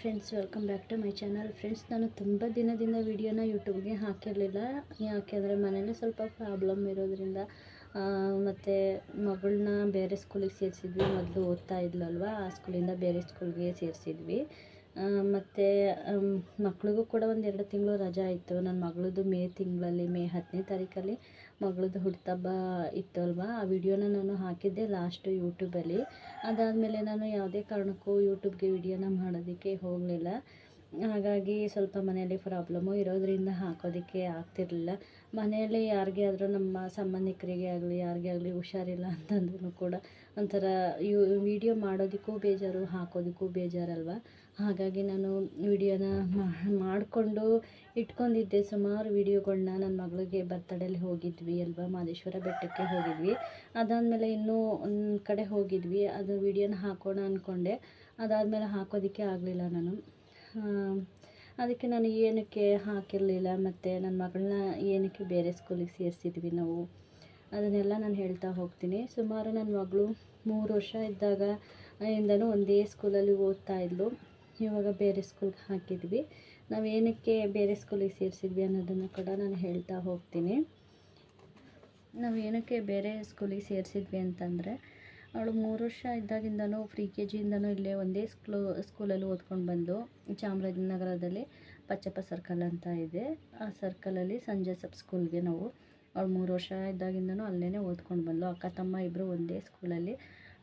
Friends welcome back to my channel friends ನಾನು ತುಂಬ ದಿನದಿಂದ ವಿಡಿಯೋನ ಯೂಟ್ಯೂಬ್ಗೆ ಹಾಕಿರಲಿಲ್ಲ. ಯಾಕೆಂದರೆ ಮನೇಲಿ ಸ್ವಲ್ಪ ಪ್ರಾಬ್ಲಮ್ ಇರೋದ್ರಿಂದ ಮತ್ತು ಮಗಳನ್ನ ಬೇರೆ ಸ್ಕೂಲಿಗೆ ಸೇರಿಸಿದ್ವಿ. ಮೊದಲು ಓದ್ತಾ ಇದ್ಲಲ್ವ? ಆ ಸ್ಕೂಲಿಂದ ಬೇರೆ ಸ್ಕೂಲ್ಗೆ ಸೇರಿಸಿದ್ವಿ. ಮತ್ತು ಮಕ್ಳಿಗೂ ಕೂಡ ಒಂದು ಎರಡು ತಿಂಗಳು ರಜೆ ಆಯಿತು ನನ್ನ ಮಗಳದ್ದು ಮೇ ತಿಂಗಳಲ್ಲಿ, ಮೇ ಹತ್ತನೇ ತಾರೀಕಲ್ಲಿ. ಮಗಳದ್ದು ಹುಟ್ಟುಹಬ್ಬ ಇತ್ತು ಅಲ್ವಾ ಆ ವಿಡಿಯೋನ ನಾನು ಹಾಕಿದ್ದೆ ಲಾಸ್ಟು ಯೂಟ್ಯೂಬಲ್ಲಿ ಅದಾದಮೇಲೆ ನಾನು ಯಾವುದೇ ಕಾರಣಕ್ಕೂ ಯೂಟ್ಯೂಬ್ಗೆ ವಿಡಿಯೋನ ಮಾಡೋದಕ್ಕೆ ಹೋಗಲಿಲ್ಲ. ಹಾಗಾಗಿ ಸ್ವಲ್ಪ ಮನೆಯಲ್ಲಿ ಪ್ರಾಬ್ಲಮ್ಮು ಇರೋದರಿಂದ ಹಾಕೋದಕ್ಕೆ ಆಗ್ತಿರಲಿಲ್ಲ. ಮನೆಯಲ್ಲಿ ಯಾರಿಗೇ ಆದರೂ ನಮ್ಮ ಸಂಬಂಧಿಕರಿಗೆ ಆಗಲಿ, ಯಾರಿಗೇ ಆಗಲಿ ಹುಷಾರಿಲ್ಲ ಅಂತಂದ್ರೂ ಕೂಡ ಒಂಥರ ಯು, ವಿಡಿಯೋ ಮಾಡೋದಕ್ಕೂ ಬೇಜಾರು, ಹಾಕೋದಕ್ಕೂ ಬೇಜಾರಲ್ವ? ಹಾಗಾಗಿ ನಾನು ವಿಡಿಯೋನ ಮಾಡಿಕೊಂಡು ಇಟ್ಕೊಂಡಿದ್ದೆ. ಸುಮಾರು ವಿಡಿಯೋಗಳ್ನ ನನ್ನ ಮಗಳಿಗೆ ಬರ್ತಡೇಲಿ ಹೋಗಿದ್ವಿ ಅಲ್ವಾ? ಮಾದೇಶ್ವರ ಬೆಟ್ಟಕ್ಕೆ ಹೋಗಿದ್ವಿ. ಅದಾದಮೇಲೆ ಇನ್ನೂ ಒಂದು ಕಡೆ ಹೋಗಿದ್ವಿ. ಅದು ವಿಡಿಯೋನ ಹಾಕೋಣ ಅಂದ್ಕೊಂಡೆ ಅದಾದಮೇಲೆ ಹಾಕೋದಕ್ಕೆ ಆಗಲಿಲ್ಲ ನಾನು. ಅದಕ್ಕೆ ನಾನು ಏನಕ್ಕೆ ಹಾಕಿರಲಿಲ್ಲ ಮತ್ತು ನನ್ನ ಮಗಳನ್ನ ಏನಕ್ಕೆ ಬೇರೆ ಸ್ಕೂಲಿಗೆ ಸೇರಿಸಿದ್ವಿ ನಾವು, ಅದನ್ನೆಲ್ಲ ನಾನು ಹೇಳ್ತಾ ಹೋಗ್ತೀನಿ. ಸುಮಾರು ನನ್ನ ಮಗಳು ಮೂರು ವರ್ಷ ಇದ್ದಾಗ ಇಂದನೂ ಒಂದೇ ಸ್ಕೂಲಲ್ಲಿ ಓದ್ತಾ ಇದ್ಲು. ಇವಾಗ ಬೇರೆ ಸ್ಕೂಲ್ಗೆ ಹಾಕಿದ್ವಿ. ನಾವು ಏನಕ್ಕೆ ಬೇರೆ ಸ್ಕೂಲಿಗೆ ಸೇರಿಸಿದ್ವಿ ಅನ್ನೋದನ್ನು ಕೂಡ ನಾನು ಹೇಳ್ತಾ ಹೋಗ್ತೀನಿ. ನಾವು ಏನಕ್ಕೆ ಬೇರೆ ಸ್ಕೂಲಿಗೆ ಸೇರಿಸಿದ್ವಿ ಅಂತಂದರೆ ಅವಳು ಮೂರು ವರ್ಷ ಇದ್ದಾಗಿಂದನೂ ಫ್ರೀ ಕೆ ಜಿಯಿಂದನೂ ಇಲ್ಲೇ ಒಂದೇ ಸ್ಕೂಲು ಸ್ಕೂಲಲ್ಲಿ ಓದ್ಕೊಂಡು ಬಂದು ಚಾಮರಾಜನಗರದಲ್ಲಿ ಪಚ್ಚಪ್ಪ ಸರ್ಕಲ್ ಅಂತ ಇದೆ. ಆ ಸರ್ಕಲಲ್ಲಿ ಸಂಜೆ ಸಬ್ ಸ್ಕೂಲ್ಗೆ ನಾವು ಅವಳು ಮೂರು ವರ್ಷ ಇದ್ದಾಗಿಂದನೂ ಅಲ್ಲೇ ಓದ್ಕೊಂಡು ಬಂದು ಅಕ್ಕ, ತಮ್ಮ ಇಬ್ಬರು ಒಂದೇ ಸ್ಕೂಲಲ್ಲಿ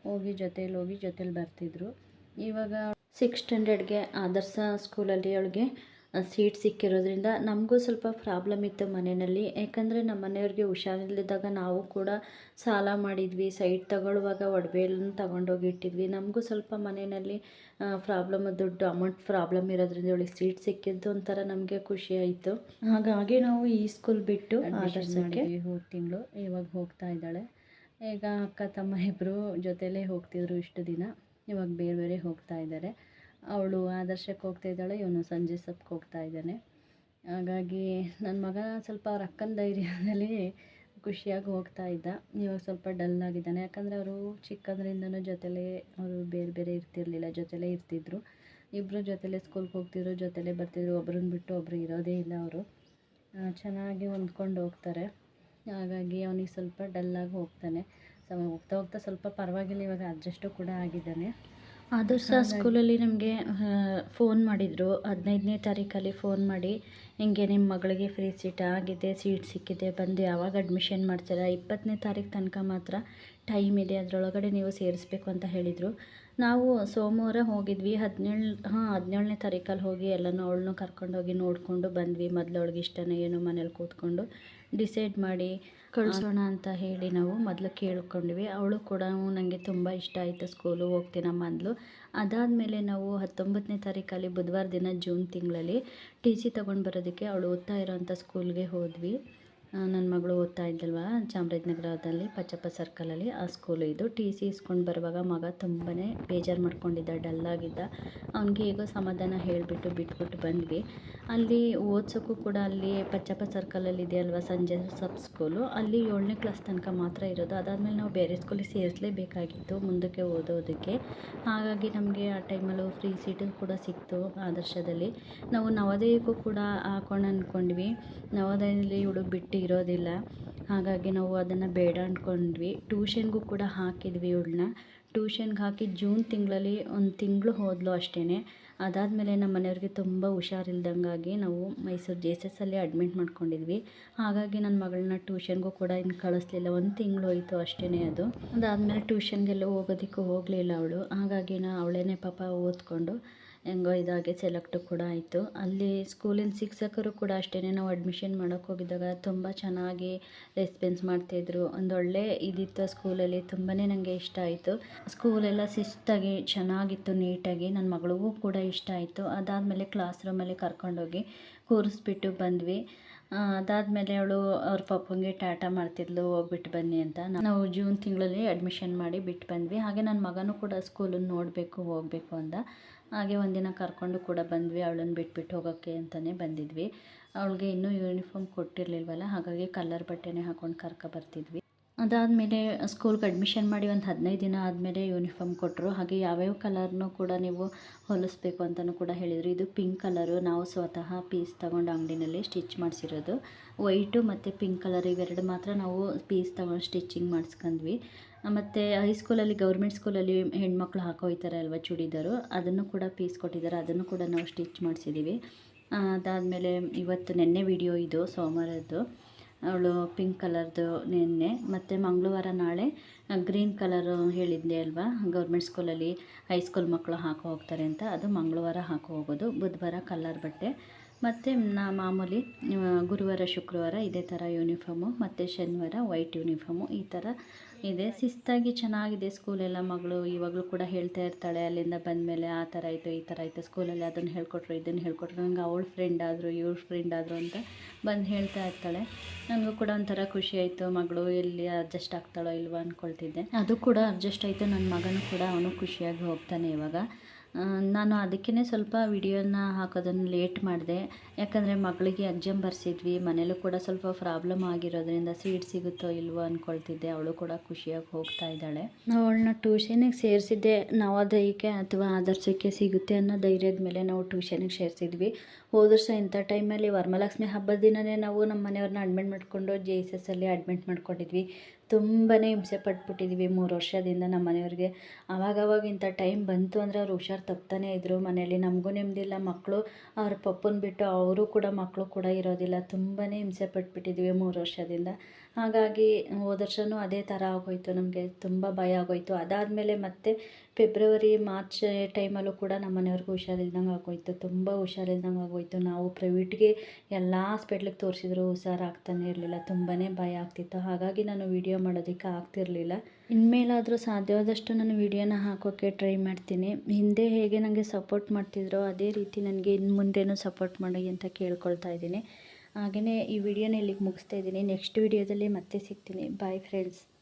ಹೋಗಿ ಜೊತೇಲಿ ಹೋಗಿ ಜೊತೇಲಿ ಬರ್ತಿದ್ರು. ಇವಾಗ ಸಿಕ್ಸ್ ಸ್ಟ್ಯಾಂಡರ್ಡ್ಗೆ ಆದರ್ಶ ಸ್ಕೂಲಲ್ಲಿ ಅವಳಿಗೆ ಸೀಟ್ ಸಿಕ್ಕಿರೋದ್ರಿಂದ ನಮಗೂ ಸ್ವಲ್ಪ ಪ್ರಾಬ್ಲಮ್ ಇತ್ತು ಮನೆಯಲ್ಲಿ. ಯಾಕಂದರೆ ನಮ್ಮ ಮನೆಯವ್ರಿಗೆ ಹುಷಾರಿಲ್ಲದಾಗ ನಾವು ಕೂಡ ಸಾಲ ಮಾಡಿದ್ವಿ. ಸೈಟ್ ತಗೊಳ್ಳುವಾಗ ಒಡವೆಯನ್ನು ತಗೊಂಡೋಗಿಟ್ಟಿದ್ವಿ. ನಮಗೂ ಸ್ವಲ್ಪ ಮನೆಯಲ್ಲಿ ಪ್ರಾಬ್ಲಮ್ ದುಡ್ಡು ಅಮೌಂಟ್ ಪ್ರಾಬ್ಲಮ್ ಇರೋದ್ರಿಂದ ಇವಳಿಗೆ ಸೀಟ್ ಸಿಕ್ಕಿದ್ದು ಒಂಥರ ನಮಗೆ ಖುಷಿ ಆಯಿತು. ಹಾಗಾಗಿ ನಾವು ಈ ಸ್ಕೂಲ್ ಬಿಟ್ಟು ಹೋದ ತಿಂಗಳು. ಇವಾಗ ಹೋಗ್ತಾ ಇದ್ದಾಳೆ. ಈಗ ಅಕ್ಕ ತಮ್ಮ ಇಬ್ಬರು ಜೊತೆಲೇ ಹೋಗ್ತಿದ್ರು ಇಷ್ಟು ದಿನ. ಇವಾಗ ಬೇರೆ ಬೇರೆ ಹೋಗ್ತಾ ಇದ್ದಾರೆ. ಅವಳು ಆದರ್ಶಕ್ಕೆ ಹೋಗ್ತಾ ಇದ್ದಾಳೆ, ಇವನು ಸಂಜೆ ಸಪ್ಗೆ ಹೋಗ್ತಾ ಇದ್ದಾನೆ. ಹಾಗಾಗಿ ನನ್ನ ಮಗ ಸ್ವಲ್ಪ ಅವ್ರ ಅಕ್ಕನ ಧೈರ್ಯದಲ್ಲಿ ಖುಷಿಯಾಗಿ ಹೋಗ್ತಾ ಇದ್ದ. ಇವಾಗ ಸ್ವಲ್ಪ ಡಲ್ ಆಗಿದ್ದಾನೆ. ಯಾಕಂದರೆ ಅವರು ಚಿಕ್ಕಂದ್ರಿಂದನೂ ಜೊತೆಲೇ ಅವರು ಬೇರೆ ಬೇರೆ ಇರ್ತಿರ್ಲಿಲ್ಲ, ಜೊತೆಲೇ ಇರ್ತಿದ್ರು. ಇಬ್ಬರು ಜೊತೆಲೇ ಸ್ಕೂಲ್ಗೆ ಹೋಗ್ತಿದ್ರು, ಜೊತೆಲೇ ಬರ್ತಿದ್ರು. ಒಬ್ರನ್ನ ಬಿಟ್ಟು ಒಬ್ಬರು ಇರೋದೇ ಇಲ್ಲ ಅವರು. ಚೆನ್ನಾಗಿ ಹೊಂದ್ಕೊಂಡು ಹೋಗ್ತಾರೆ. ಹಾಗಾಗಿ ಅವನಿಗೆ ಸ್ವಲ್ಪ ಡಲ್ಲಾಗಿ ಹೋಗ್ತಾನೆ. ಸೊ ಹೋಗ್ತಾ ಹೋಗ್ತಾ ಸ್ವಲ್ಪ ಪರವಾಗಿಲ್ಲ, ಇವಾಗ ಅಡ್ಜಸ್ಟು ಕೂಡ ಆಗಿದ್ದಾನೆ. ಆದರ್ಶ ಸ್ಕೂಲಲ್ಲಿ ನಮಗೆ ಫೋನ್ ಮಾಡಿದರು. ಹದಿನೈದನೇ ತಾರೀಕಲ್ಲಿ ಫೋನ್ ಮಾಡಿ ಹಿಂಗೆ ನಿಮ್ಮ ಮಗಳಿಗೆ ಫ್ರೀ ಸೀಟ್ ಆಗಿದೆ ಸೀಟ್ ಸಿಕ್ಕಿದೆ ಬಂದು ಯಾವಾಗ ಅಡ್ಮಿಷನ್ ಮಾಡ್ತೀರಾ? ಇಪ್ಪತ್ತನೇ ತಾರೀಕು ತನಕ ಮಾತ್ರ ಟೈಮ್ ಇದೆ ಅದರೊಳಗಡೆ ನೀವು ಸೇರಿಸ್ಬೇಕು ಅಂತ ಹೇಳಿದರು. ನಾವು ಸೋಮವಾರ ಹೋಗಿದ್ವಿ. ಹದಿನೇಳು ಹಾಂ ಹದಿನೇಳನೇ ತಾರೀಕಲ್ಲಿ ಹೋಗಿ ಎಲ್ಲನೂ ಅವಳನ್ನೂ ಕರ್ಕೊಂಡೋಗಿ ನೋಡಿಕೊಂಡು ಬಂದ್ವಿ. ಮೊದಲು ಅವಳಿಗೆ ಇಷ್ಟನೇ ಏನು ಮನೇಲಿ ಕೂತ್ಕೊಂಡು ಡಿಸೈಡ್ ಮಾಡಿ ಕಳಿಸೋಣ ಅಂತ ಹೇಳಿ ನಾವು ಮೊದಲು ಕೇಳ್ಕೊಂಡ್ವಿ. ಅವಳು ಕೂಡ ನನಗೆ ತುಂಬ ಇಷ್ಟ ಆಯಿತು ಸ್ಕೂಲು ಹೋಗ್ತೀನಮ್ಮ ಅದಾದ ಅದಾದಮೇಲೆ ನಾವು ಹತ್ತೊಂಬತ್ತನೇ ತಾರೀಕಲ್ಲಿ ಬುಧವಾರ ದಿನ ಜೂನ್ ತಿಂಗಳಲ್ಲಿ ಟಿ ಸಿ ತೊಗೊಂಡು ಬರೋದಕ್ಕೆ ಅವಳು ಓದ್ತಾ ಇರೋಂಥ ಸ್ಕೂಲ್ಗೆ ಹೋದ್ವಿ. ನನ್ನ ಮಗಳು ಓದ್ತಾ ಇದ್ದಲ್ವ? ಚಾಮರಾಜನಗರದಲ್ಲಿ, ಪಚ್ಚಪ್ಪ ಸರ್ಕಲಲ್ಲಿ, ಆ ಸ್ಕೂಲು ಇದು. ಟಿ ಸಿ ಇಸ್ಕೊಂಡು ಬರುವಾಗ ಮಗ ತುಂಬಾ ಬೇಜಾರು ಮಾಡ್ಕೊಂಡಿದ್ದ ಡಲ್ಲಾಗಿದ್ದ ಅವನಿಗೆ ಹೇಗೋ ಸಮಾಧಾನ ಹೇಳಿಬಿಟ್ಟು ಬಿಟ್ಬಿಟ್ಟು ಬಂದ್ವಿ. ಅಲ್ಲಿ ಓದ್ಸೋಕ್ಕೂ ಕೂಡ ಅಲ್ಲಿ ಪಚ್ಚಪ್ಪ ಸರ್ಕಲಲ್ಲಿ ಇದೆ ಅಲ್ವಾ ಸಂಜೆ ಸಬ್ ಸ್ಕೂಲು ಅಲ್ಲಿ ಏಳನೇ ಕ್ಲಾಸ್ ತನಕ ಮಾತ್ರ ಇರೋದು. ಅದಾದಮೇಲೆ ನಾವು ಬೇರೆ ಸ್ಕೂಲಿಗೆ ಸೇರಿಸಲೇಬೇಕಾಗಿತ್ತು ಮುಂದಕ್ಕೆ ಓದೋದಕ್ಕೆ. ಹಾಗಾಗಿ ನಮಗೆ ಆ ಟೈಮಲ್ಲೂ ಫ್ರೀ ಸೀಟು ಕೂಡ ಸಿಕ್ತು ಆದರ್ಶದಲ್ಲಿ. ನಾವು ನವೋದಯಕ್ಕೂ ಕೂಡ ಹಾಕೋಣ ಅಂದ್ಕೊಂಡ್ವಿ ನವೋದಯದಲ್ಲಿ ಇವಳು ಬಿಟ್ಟು ಇರೋದಿಲ್ಲ ಹಾಗಾಗಿ ನಾವು ಅದನ್ನು ಬೇಡ ಅಂದ್ಕೊಂಡ್ವಿ ಟ್ಯೂಷನ್ಗೂ ಕೂಡ ಹಾಕಿದ್ವಿ ಇವಳನ್ನ. ಟ್ಯೂಷನ್ಗೆ ಹಾಕಿ ಜೂನ್ ತಿಂಗಳಲ್ಲಿ ಒಂದು ತಿಂಗಳು ಹೋದಲು ಅಷ್ಟೇ ಅದಾದಮೇಲೆ ನಮ್ಮ ಮನೆಯವ್ರಿಗೆ ತುಂಬ ಹುಷಾರಿಲ್ದಂಗಾಗಿ ನಾವು ಮೈಸೂರು ಜೆ ಎಸ್ ಎಸ್ ಅಲ್ಲಿ ಅಡ್ಮಿಟ್ ಮಾಡ್ಕೊಂಡಿದ್ವಿ. ಹಾಗಾಗಿ ನನ್ನ ಮಗಳನ್ನ ಟ್ಯೂಷನ್ಗೂ ಕೂಡ ಇನ್ನು ಕಳಿಸ್ಲಿಲ್ಲ. ಒಂದು ತಿಂಗಳು ಹೋಯಿತು ಅಷ್ಟೇ ಅದು. ಅದಾದಮೇಲೆ ಟ್ಯೂಷನ್ಗೆಲ್ಲ ಹೋಗೋದಕ್ಕೂ ಹೋಗಲಿಲ್ಲ ಅವಳು. ಹಾಗಾಗಿ ನಾ ಅವಳೇ ಪಾಪ ಓದ್ಕೊಂಡು ಹೆಂಗೋ ಇದಾಗಿ ಸೆಲೆಕ್ಟು ಕೂಡ ಆಯಿತು. ಅಲ್ಲಿ ಸ್ಕೂಲಿನ ಶಿಕ್ಷಕರು ಕೂಡ ಅಷ್ಟೇ ನಾವು ಅಡ್ಮಿಷನ್ ಮಾಡೋಕ್ಕೆ ಹೋಗಿದ್ದಾಗ ತುಂಬ ಚೆನ್ನಾಗಿ ರೆಸ್ಪಾನ್ಸ್ ಮಾಡ್ತಾಯಿದ್ರು ಒಂದೊಳ್ಳೆ ಇದಿತ್ತು ಸ್ಕೂಲಲ್ಲಿ ತುಂಬಾ ನನಗೆ ಇಷ್ಟ ಆಯಿತು. ಸ್ಕೂಲೆಲ್ಲ ಶಿಸ್ತಾಗಿ ಚೆನ್ನಾಗಿತ್ತು ನೀಟಾಗಿ ನನ್ನ ಮಗಳಿಗೂ ಕೂಡ ಇಷ್ಟ ಆಯಿತು. ಅದಾದಮೇಲೆ ಕ್ಲಾಸ್ ರೂಮಲ್ಲಿ ಕರ್ಕೊಂಡೋಗಿ ಕೂರಿಸ್ಬಿಟ್ಟು ಬಂದ್ವಿ. ಅದಾದಮೇಲೆ ಅವಳು ಅವ್ರ ಪಪ್ಪಂಗೆ ಟಾಟಾ ಮಾಡ್ತಿದ್ಲು ಹೋಗ್ಬಿಟ್ಟು ಬನ್ನಿ ಅಂತ. ನಾವು ಜೂನ್ ತಿಂಗಳಲ್ಲಿ ಅಡ್ಮಿಷನ್ ಮಾಡಿ ಬಿಟ್ಟು ಬಂದ್ವಿ. ಹಾಗೆ ನನ್ನ ಮಗನೂ ಕೂಡ ಸ್ಕೂಲನ್ನು ನೋಡಬೇಕು, ಹೋಗಬೇಕು ಅಂದ. ಹಾಗೆ ಒಂದಿನ ಕರ್ಕೊಂಡು ಕೂಡ ಬಂದ್ವಿ ಅವಳನ್ನು ಬಿಟ್ಬಿಟ್ಟು ಹೋಗೋಕ್ಕೆ ಅಂತಲೇ ಬಂದಿದ್ವಿ. ಅವಳಿಗೆ ಇನ್ನೂ ಯೂನಿಫಾರ್ಮ್ ಕೊಟ್ಟಿರಲಿಲ್ವಲ್ಲ, ಹಾಗಾಗಿ ಕಲ್ಲರ್ ಬಟ್ಟೆನೇ ಹಾಕೊಂಡು ಕರ್ಕೊ ಬರ್ತಿದ್ವಿ. ಅದಾದಮೇಲೆ ಸ್ಕೂಲ್ಗೆ ಅಡ್ಮಿಷನ್ ಮಾಡಿ ಒಂದು ಹದಿನೈದು ದಿನ ಆದಮೇಲೆ ಯೂನಿಫಾರ್ಮ್ ಕೊಟ್ಟರು. ಹಾಗೆ ಯಾವ್ಯಾವ ಕಲರ್ನೂ ಕೂಡ ನೀವು ಹೊಲಿಸ್ಬೇಕು ಅಂತಲೂ ಕೂಡ ಹೇಳಿದರು. ಇದು ಪಿಂಕ್ ಕಲರು. ನಾವು ಸ್ವತಃ ಪೀಸ್ ತೊಗೊಂಡು ಅಂಗಡಿನಲ್ಲಿ ಸ್ಟಿಚ್ ಮಾಡಿಸಿರೋದು. ವೈಟು ಮತ್ತು ಪಿಂಕ್ ಕಲರ್ ಇವೆರಡು ಮಾತ್ರ ನಾವು ಪೀಸ್ ತೊಗೊಂಡು ಸ್ಟಿಚಿಂಗ್ ಮಾಡಿಸ್ಕೊಂಡ್ವಿ. ಮತ್ತು ಹೈಸ್ಕೂಲಲ್ಲಿ ಗೌರ್ಮೆಂಟ್ ಸ್ಕೂಲಲ್ಲಿ ಹೆಣ್ಮಕ್ಳು ಹಾಕೋಯ್ತಾರೆ ಅಲ್ವಾ ಚೂಡಿದಾರು? ಅದನ್ನು ಕೂಡ ಪೀಸ್ ಕೊಟ್ಟಿದ್ದಾರೆ. ಅದನ್ನು ಕೂಡ ನಾವು ಸ್ಟಿಚ್ ಮಾಡಿಸಿದ್ದೀವಿ ಅದಾದಮೇಲೆ ಇವತ್ತು ನೆನ್ನೆ ವಿಡಿಯೋ ಇದು ಸೋಮವಾರದ್ದು. ಅವಳು ಪಿಂಕ್ ಕಲರ್ದು ನಿನ್ನೆ, ಮತ್ತು ಮಂಗಳವಾರ ನಾಳೆ ಗ್ರೀನ್ ಕಲರು ಹೇಳಿದ್ದೆ ಅಲ್ವಾ? ಗೌರ್ಮೆಂಟ್ ಸ್ಕೂಲಲ್ಲಿ ಹೈಸ್ಕೂಲ್ ಮಕ್ಕಳು ಹಾಕೋ ಹೋಗ್ತಾರೆ ಅಂತ. ಅದು ಮಂಗಳವಾರ ಹಾಕೋ ಹೋಗೋದು. ಬುಧವಾರ ಕಲರ್ ಬಟ್ಟೆ. ಮತ್ತು ನಾ ಮಾಮೂಲಿ ಗುರುವಾರ, ಶುಕ್ರವಾರ ಇದೇ ಥರ ಯೂನಿಫಾರ್ಮು ಮತ್ತು ಶನಿವಾರ ವೈಟ್ ಯೂನಿಫಾರ್ಮು ಈ ಥರ ಇದೆ. ಶಿಸ್ತಾಗಿ ಚೆನ್ನಾಗಿದೆ ಸ್ಕೂಲೆಲ್ಲ ಮಗಳು, ಇವಾಗಲೂ ಕೂಡ ಹೇಳ್ತಾ ಇರ್ತಾಳೆ, ಅಲ್ಲಿಂದ ಬಂದಮೇಲೆ ಆ ಥರ ಆಯಿತು, ಈ ಥರ ಆಯಿತು ಸ್ಕೂಲಲ್ಲಿ ಅದನ್ನು ಹೇಳ್ಕೊಟ್ರು, ಇದನ್ನು ಹೇಳ್ಕೊಟ್ರು ನನಗೆ ಅವಳ ಫ್ರೆಂಡ್ ಆದರು ಇವ್ರ ಫ್ರೆಂಡ್ ಆದರು ಅಂತ ಬಂದು ಹೇಳ್ತಾ ಇರ್ತಾಳೆ. ನನಗೂ ಕೂಡ ಒಂಥರ ಖುಷಿ ಆಯಿತು, ಮಗಳು ಎಲ್ಲಿ ಅಡ್ಜಸ್ಟ್ ಆಗ್ತಾಳೋ ಇಲ್ವೋ ಅಂದ್ಕೊಳ್ತಿದ್ದೆ ಅದು ಕೂಡ ಅಡ್ಜಸ್ಟ್ ಆಯಿತು ನನ್ನ ಮಗನೂ ಕೂಡ ಅವನು ಖುಷಿಯಾಗಿ ಹೋಗ್ತಾನೆ ಇವಾಗ. ನಾನು ಅದಕ್ಕೇ ಸ್ವಲ್ಪ ವಿಡಿಯೋನ ಹಾಕೋದನ್ನು ಲೇಟ್ ಮಾಡಿದೆ. ಯಾಕಂದರೆ ಮಗಳಿಗೆ ಎಕ್ಸಾಮ್ ಬರ್ಸಿದ್ವಿ, ಮನೇಲೂ ಕೂಡ ಸ್ವಲ್ಪ ಪ್ರಾಬ್ಲಮ್ ಆಗಿರೋದ್ರಿಂದ ಸೀಟ್ ಸಿಗುತ್ತೋ ಇಲ್ವೋ ಅಂದ್ಕೊಳ್ತಿದ್ದೆ ಅವಳು ಕೂಡ ಖುಷಿಯಾಗಿ ಹೋಗ್ತಾ ಇದ್ದಾಳೆ. ನಾವು ಅವಳನ್ನ ಟ್ಯೂಷನಿಗೆ ಸೇರಿಸಿದ್ದೆ. ನವೋದಯಕ್ಕೆ ಅಥವಾ ಆದರ್ಶಕ್ಕೆ ಸಿಗುತ್ತೆ ಅನ್ನೋ ಧೈರ್ಯದ ಮೇಲೆ ನಾವು ಟ್ಯೂಷನಿಗೆ ಸೇರಿಸಿದ್ವಿ. ಹೋದ ವರ್ಷ ಇಂಥ ಟೈಮಲ್ಲಿ ವರ್ಮಲಕ್ಷ್ಮಿ ಹಬ್ಬದ ದಿನವೇ ನಾವು ನಮ್ಮ ಮನೆಯವ್ರನ್ನ ಅಡ್ಮಿಟ್ ಮಾಡಿಕೊಂಡು ಜೆ ಎಸ್ ಎಸ್ ಅಲ್ಲಿ ಅಡ್ಮಿಟ್ ಮಾಡ್ಕೊಂಡಿದ್ವಿ. ತುಂಬಾ ಹಿಂಸೆ ಪಟ್ಬಿಟ್ಟಿದ್ದೀವಿ ಮೂರು ವರ್ಷದಿಂದ ನಮ್ಮ ಮನೆಯವ್ರಿಗೆ. ಆವಾಗವಾಗ ಇಂಥ ಟೈಮ್ ಬಂತು ಅಂದರೆ ಅವ್ರು ಹುಷಾರು ತಪ್ತಾನೇ ಇದ್ದರು ಮನೇಲಿ ನಮಗೂ ನೆಮ್ಮದಿಲ್ಲ ಮಕ್ಕಳು ಅವ್ರ ಪಪ್ಪನ ಬಿಟ್ಟು ಅವರು ಕೂಡ ಮಕ್ಕಳು ಕೂಡ ಇರೋದಿಲ್ಲ. ತುಂಬಾ ಹಿಂಸೆ ಪಟ್ಬಿಟ್ಟಿದ್ದೀವಿ ಮೂರು ವರ್ಷದಿಂದ. ಹಾಗಾಗಿ ಹೋದ ವರ್ಷವೂ ಅದೇ ಥರ ಆಗೋಯ್ತು, ನಮಗೆ ತುಂಬ ಭಯ ಆಗೋಯ್ತು. ಅದಾದಮೇಲೆ ಮತ್ತೆ ಫೆಬ್ರವರಿ, ಮಾರ್ಚ್ ಟೈಮಲ್ಲೂ ಕೂಡ ನಮ್ಮ ಮನೆಯವ್ರಿಗೂ ಹುಷಾರಿಲ್ದಂಗೆ ಆಗೋಯ್ತು, ತುಂಬ ಹುಷಾರಿಲ್ದಂಗೆ ಆಗೋಯ್ತು. ನಾವು ಪ್ರೈವೇಟ್ಗೆ ಎಲ್ಲ ಹಾಸ್ಪಿಟ್ಲಿಗೆ ತೋರಿಸಿದ್ರು ಹುಷಾರಾಗ್ತಾನೆ ಇರಲಿಲ್ಲ ತುಂಬಾ ಭಯ ಆಗ್ತಿತ್ತು, ಹಾಗಾಗಿ ನಾನು ವಿಡಿಯೋ ಮಾಡೋದಕ್ಕೆ ಆಗ್ತಿರಲಿಲ್ಲ. ಇನ್ಮೇಲಾದರೂ ಸಾಧ್ಯವಾದಷ್ಟು ನಾನು ವಿಡಿಯೋನ ಹಾಕೋಕ್ಕೆ ಟ್ರೈ ಮಾಡ್ತೀನಿ. ಹಿಂದೆ ಹೇಗೆ ನನಗೆ ಸಪೋರ್ಟ್ ಮಾಡ್ತಿದ್ರೋ, ಅದೇ ರೀತಿ ನನಗೆ ಇನ್ನು ಮುಂದೆನೂ ಸಪೋರ್ಟ್ ಮಾಡಿ ಅಂತ ಕೇಳ್ಕೊಳ್ತಾ ಇದ್ದೀನಿ. ಹಾಗೆಯೇ ಈ ವಿಡಿಯೋನ ಇಲ್ಲಿಗೆ ಮುಗಿಸ್ತಾ ಇದ್ದೀನಿ. ನೆಕ್ಸ್ಟ್ ವಿಡಿಯೋದಲ್ಲಿ ಮತ್ತೆ ಸಿಗ್ತೀನಿ. Bye friends